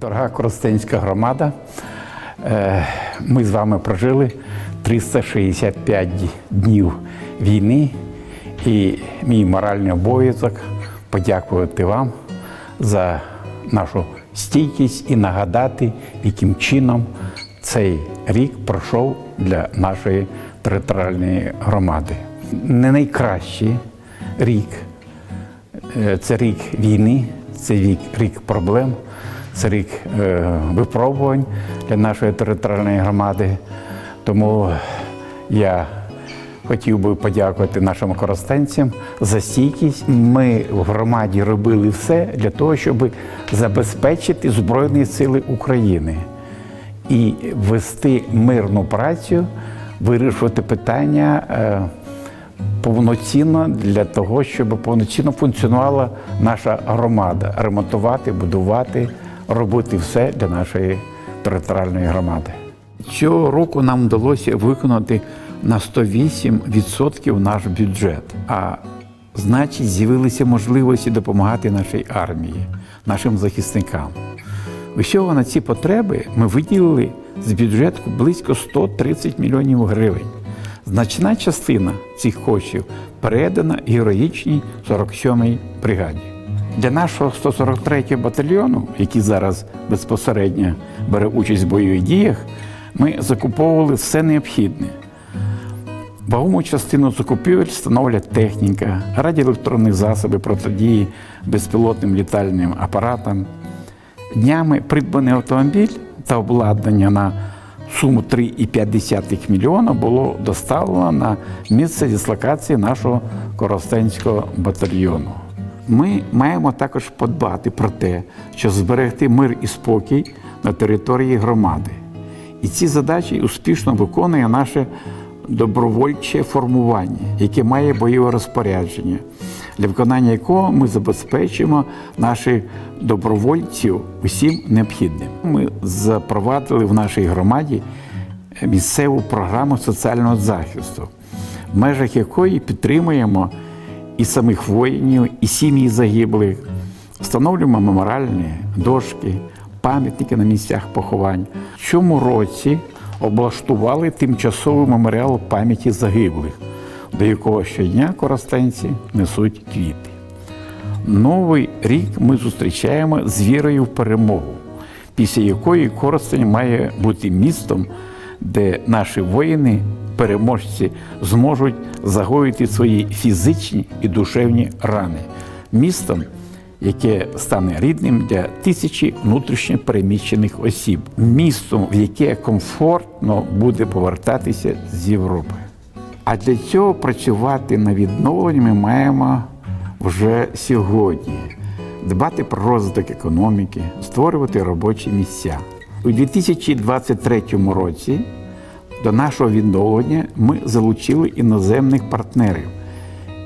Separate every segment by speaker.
Speaker 1: Дорога Коростенська громада, е, ми з вами прожили 365 днів війни, і мій моральний обов'язок подякувати вам за нашу стійкість і нагадати, яким чином цей рік пройшов для нашої територіальної громади. Не найкращий рік Е, Це рік війни, це рік, рік проблем, це рік е, випробувань для нашої територіальної громади. Тому я хотів би подякувати нашим коростенцям за стійкість. Ми в громаді робили все для того, щоб забезпечити Збройні Сили України і вести мирну працю, вирішувати питання. е, повноцінно для того, щоб повноцінно функціонувала наша громада, ремонтувати, будувати, робити все для нашої територіальної громади. Цього року нам вдалося виконати на 108% наш бюджет. А значить, з'явилися можливості допомагати нашій армії, нашим захисникам. Усього на ці потреби ми виділили з бюджету близько 130 мільйонів гривень. Значна частина цих коштів передана героїчній 47-й бригаді. Для нашого 143-го батальйону, який зараз безпосередньо бере участь в бойових діях, ми закуповували все необхідне. Вагому частину закупівель становлять техніка, радіоелектронні засоби протидії безпілотним літальним апаратам. Днями придбаний автомобіль та обладнання на суму 3,5 мільйона було доставлено на місце дислокації нашого Коростенського батальйону. Ми маємо також подбати про те, щоб зберегти мир і спокій на території громади. І ці задачі успішно виконує наше добровольче формування, яке має бойове розпорядження, для виконання якого ми забезпечуємо наших добровольців усім необхідним. Ми запровадили в нашій громаді місцеву програму соціального захисту, в межах якої підтримуємо і самих воїнів, і сім'ї загиблих, встановлюємо меморіальні дошки, пам'ятники на місцях поховань. В цьому році облаштували тимчасовий меморіал пам'яті загиблих, до якого щодня коростенці несуть квіти. Новий рік ми зустрічаємо з вірою в перемогу, після якої Коростень має бути містом, де наші воїни, переможці, зможуть загоїти свої фізичні і душевні рани. Містом, яке стане рідним для тисячі внутрішньо переміщених осіб, містом, в яке комфортно буде повертатися з Європи. А для цього працювати на відновленні ми маємо вже сьогодні. Дбати про розвиток економіки, створювати робочі місця. У 2023 році до нашого відновлення ми залучили іноземних партнерів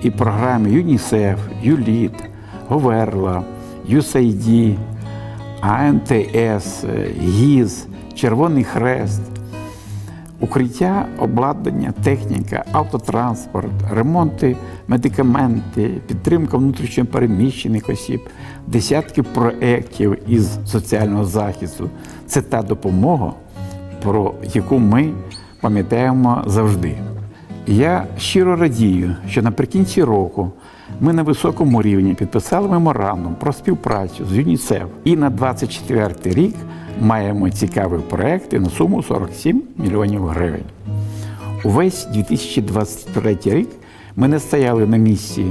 Speaker 1: і програми ЮНІСЕФ, ЮЛІТ, Говерла, USAID, АНТС, ГІЗ, Червоний Хрест, укриття, обладнання, техніка, автотранспорт, ремонти, медикаменти, підтримка внутрішньо переміщених осіб, десятки проєктів із соціального захисту. Це та допомога, про яку ми пам'ятаємо завжди. Я щиро радію, що наприкінці року ми на високому рівні підписали меморандум про співпрацю з ЮНІСЕФ і на 24 рік маємо цікаві проекти на суму 47 мільйонів гривень. Увесь 2023 рік ми не стояли на місці,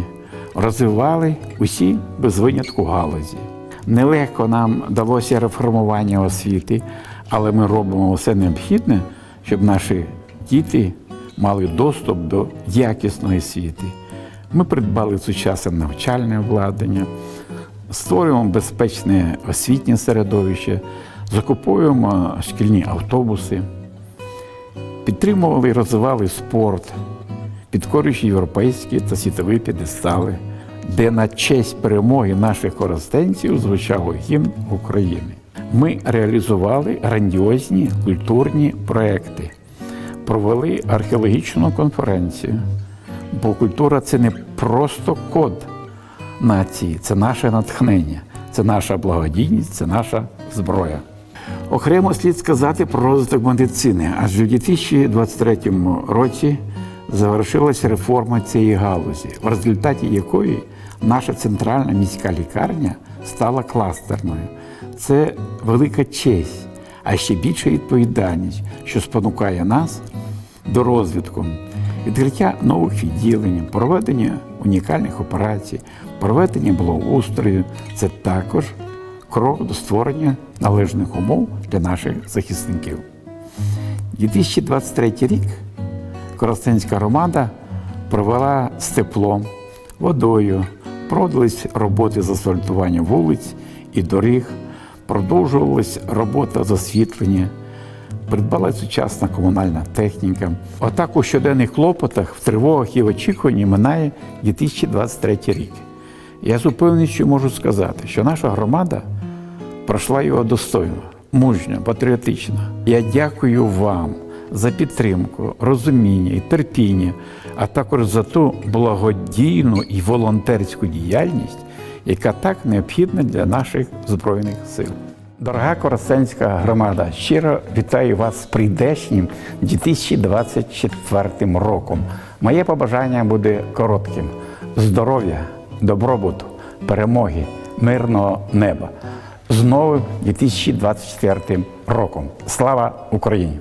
Speaker 1: розвивали усі без винятку галузі. Нелегко нам далося реформування освіти, але ми робимо все необхідне, щоб наші діти мали доступ до якісної освіти. Ми придбали сучасне навчальне обладнання, створюємо безпечне освітнє середовище, закуповуємо шкільні автобуси, підтримували і розвивали спорт, підкорюючи європейські та світові підестали, де на честь перемоги наших коростенців звучав гімн України. Ми реалізували грандіозні культурні проекти, провели археологічну конференцію. Бо культура це не просто код нації, це наше натхнення, це наша благодійність, це наша зброя. Окремо слід сказати про розвиток медицини, адже в 2023 році завершилася реформа цієї галузі, в результаті якої наша центральна міська лікарня стала кластерною. Це велика честь, а ще більша відповідальність, що спонукає нас до розвитку, відкриття нових відділень, проведення унікальних операцій, проведення благоустрою це також крок до створення належних умов для наших захисників. 2023 рік Коростенська громада провела з теплом, водою, проводились роботи з асфальтування вулиць і доріг, продовжувалась робота з освітлення, придбала сучасна комунальна техніка. Отак у щоденних клопотах, в тривогах і в очікуванні минає 2023 рік. Я з упевненістю можу сказати, що наша громада пройшла його достойно, мужньо, патріотично. Я дякую вам за підтримку, розуміння і терпіння, а також за ту благодійну і волонтерську діяльність, яка так необхідна для наших збройних сил. Дорога Коростенська громада, щиро вітаю вас з прийдешнім 2024 роком. Моє побажання буде коротким: здоров'я, добробуту, перемоги, мирного неба. З новим 2024 роком. Слава Україні!